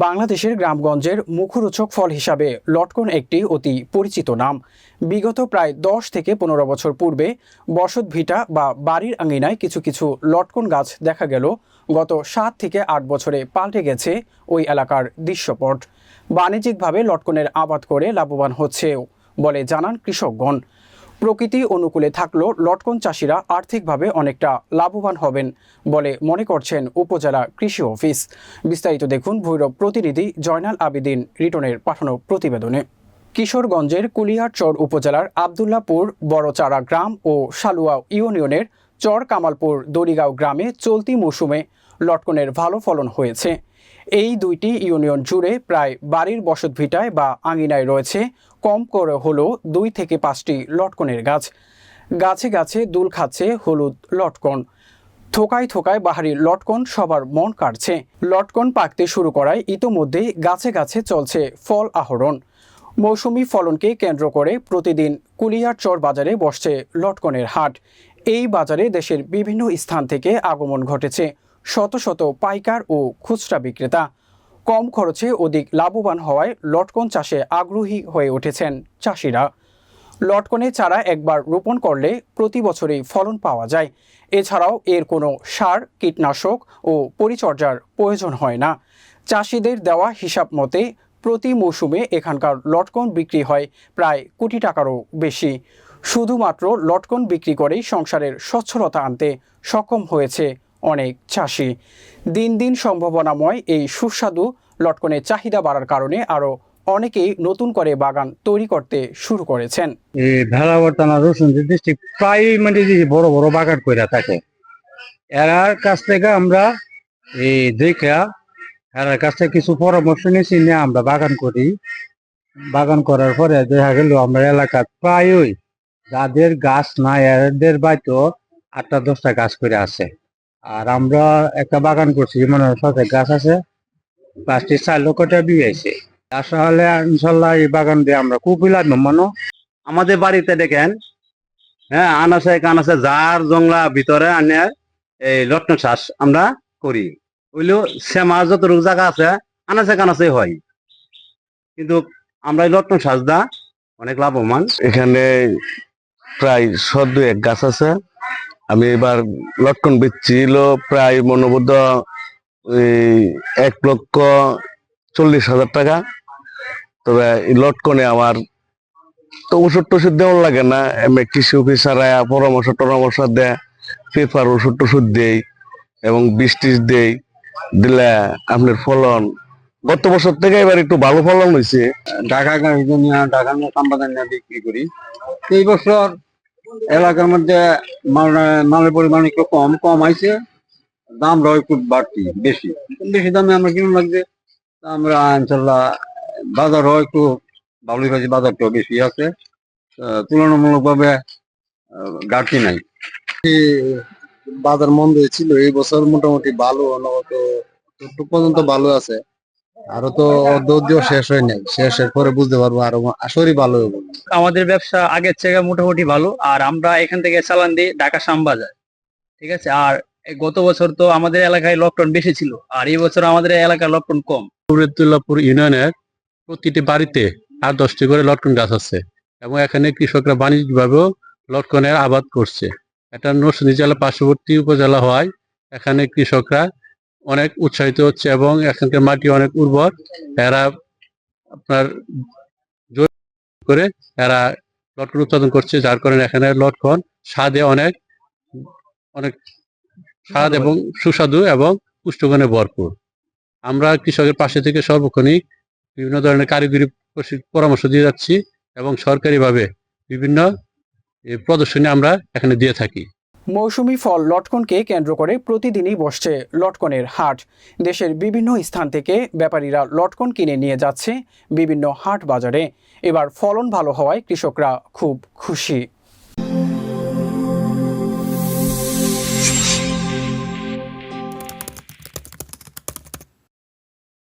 বাংলাদেশের গ্রামগঞ্জের মুখরোচক ফল হিসাবে লটকন একটি অতি পরিচিত নাম। বিগত প্রায় দশ থেকে পনেরো বছর পূর্বে বসত ভিটা বা বাড়ির আঙিনায় কিছু কিছু লটকন গাছ দেখা গেল। গত সাত থেকে আট বছরে পাল্টে গেছে ওই এলাকার দৃশ্যপট। বাণিজ্যিকভাবে লটকনের আবাদ করে লাভবান হচ্ছেও, বলে জানান কৃষকগণ। প্রকৃতি অনুকূলে থাকলেও লটকন চাষিরা আর্থিকভাবে অনেকটা লাভবান হবেন বলে মনে করছেন উপজেলা কৃষি অফিস। বিস্তারিত দেখুন ভৈরব প্রতিনিধি জয়নাল আবেদিন রিটনের পাঠানো প্রতিবেদনে। কিশোরগঞ্জের কুলিয়ারচর উপজেলার আবদুল্লাপুর, বড়চারা গ্রাম ও সালুয়া ইউনিয়নের চর কামালপুর দড়িগাঁও গ্রামে চলতি মৌসুমে লটকনের ভালো ফলন হয়েছে। এই দুইটি ইউনিয়ন জুড়ে প্রায় বাড়ির বসতভিটায় বা আঙিনায় রয়েছে কম করে হলেও দুই থেকে পাঁচটি লটকনের গাছ। গাছে গাছে দুল খাচ্ছে হলুদ লটকন। থোকায় থোকায় বাহারি লটকন সবার মন কাটছে লটকন পাকতে শুরু করায় ইতোমধ্যেই গাছে গাছে চলছে ফল আহরণ। মৌসুমি ফলনকে কেন্দ্র করে প্রতিদিন কুলিয়ারচর বাজারে বসছে লটকনের হাট। এই বাজারে দেশের বিভিন্ন স্থান থেকে আগমন ঘটেছে। শত শত পাইকার ও খুচরা বিক্রেতা। কম খরচে অধিক লাভবান হওয়ায় লটকন চাষে আগ্রহী হয়ে উঠেছেন চাষিরা। লটকনে চারা একবার রোপণ করলে প্রতি বছরই ফলন পাওয়া যায়। এছাড়াও এর কোনো সার, কীটনাশক ও পরিচর্যার প্রয়োজন হয় না। চাষিদের দেওয়া হিসাব মতে, প্রতি মৌসুমে এখানকার লটকন বিক্রি হয় প্রায় কোটি টাকারও বেশি। শুধুমাত্র লটকন বিক্রি করেই সংসারের সচ্ছলতা আনতে সক্ষম হয়েছে অনেক চাষি। দিন দিন সম্ভাবনাময় এই সুস্বাদু লটকনের চাহিদা বাড়ার কারণে আরও অনেকেই নতুন করে বাগান তৈরি করতে শুরু করেছেন। এই ভেলাবর্তনা রসুন ডিস্ট্রিক্ট প্রায় মানে বড় বড় বাগান কইরা থাকে। এরার কাছ থেকে আমরা এই দেখা এরার কাছ থেকে কিছু পরামর্শ নিয়েছি নিয়ে আমরা বাগান করি। বাগান করার পরে দেখা গেল আমরা এলাকার প্রায়ই যাদের গাছ নাই, এদের বাড়িতে আটটা দশটা গাছ করে আছে। আর আমরা একটা বাগান করছি মানে সাথে গাছ আছে, পাঁচটি চার লক্ষ টাকা বিয়েছে আসলে ইনশাল্লাহ এই বাগান দিয়ে আমরা খুবই লাভবান আমাদের বাড়িতে দেখেন হ্যাঁ আনাসে কানাসে জার জংলা ভিতরে আনে এই লটন চাষ আমরা করি। ওইলেও শ্যামা যত রোগ জায়গা আছে আনাসে কানাসে হয়। কিন্তু আমরা এই লটন চাষ দা অনেক লাভবান। এখানে প্রায় সদ্য এক গাছ আছে। আমি এবার লটকন বেচছিল প্রায় মনোবদ্ধ এক লক্ষ চল্লিশ হাজার টাকা। তবে এই লটকনে আমার তো ওষুধ টষুধ দেওয়ার লাগে না। এমনি কৃষি অফিসার পরামর্শ টরামর্শ দেয়, পেপার ওষুধ টষুধ দেই এবং বীজ টিজ দেই, দিলে আপনার ফলন গত বছর থেকে এবার একটু ভালো ফলন হয়েছে ঢাকা ঢাকা নিয়ে বিক্রি করি। এই বছর এলাকার মধ্যে মাল- মালের পরিমাণ একটু কম কম আইছে। দামটাও একটু বাড়তি, বেশি। বেশি দামে আমরা কিনুন লাগছে আমরা ইনশাল্লাহ বাজারও একটু ভালোই পাইছি বাজারটাও বেশি আছে। তুলনামূলকভাবে ঘাটতি নাই। বাজার মন্দ ছিল, এই বছর মোটামুটি ভালো পর্যন্ত ভালো আছে। আরও তো দৌদ্য শেষ হয় নাই। শেষের পরে বুঝতে পারব আরও আসরই ভালো হবে আমাদের ব্যবসা আগের থেকে মোটামুটি ভালো। আর আমরা এখান থেকে চালান দিই ঢাকা শ্যামবাজার। ঠিক আছে? আর গত বছর তো আমাদের এলাকায় লকডাউন বেশি ছিল। আর এই বছর আমাদের এলাকায় লকডাউন কম। সুরেদুল্লাপুর ইউনিয়নের প্রতিটি বাড়িতে আর দশটি করে লটকন গাছ আছে। এবং এখানে কৃষকরা বাণিজ্যিকভাবেও লটকনের আবাদ করছে। এটা নরসিংদী জেলা পার্শ্ববর্তী উপজেলা হওয়ায় এখানে কৃষকরা অনেক উৎসাহিত হচ্ছে এবং এখানকার মাটি অনেক উর্বর। এরা আপনার করে এরা লটকন উৎপাদন করছে যার কারণে এখানে লটকন স্বাদে অনেক অনেক স্বাদ এবং সুস্বাদু এবং পুষ্টিগুণে ভরপুর। আমরা কৃষকের পাশে থেকে সর্বক্ষণিক বিভিন্ন ধরনের কারিগরি পরামর্শ দিয়ে যাচ্ছি এবং সরকারিভাবে বিভিন্ন প্রদর্শনী আমরা এখানে দিয়ে থাকি। মৌসুমি ফল লটকনকে কেন্দ্র করে প্রতিদিনই বসছে লটকনের হাট। দেশের বিভিন্ন স্থান থেকে ব্যাপারীরা লটকন কিনে নিয়ে যাচ্ছে বিভিন্ন হাট বাজারে। এবার ফলন ভালো হওয়ায় কৃষকরা খুব খুশি।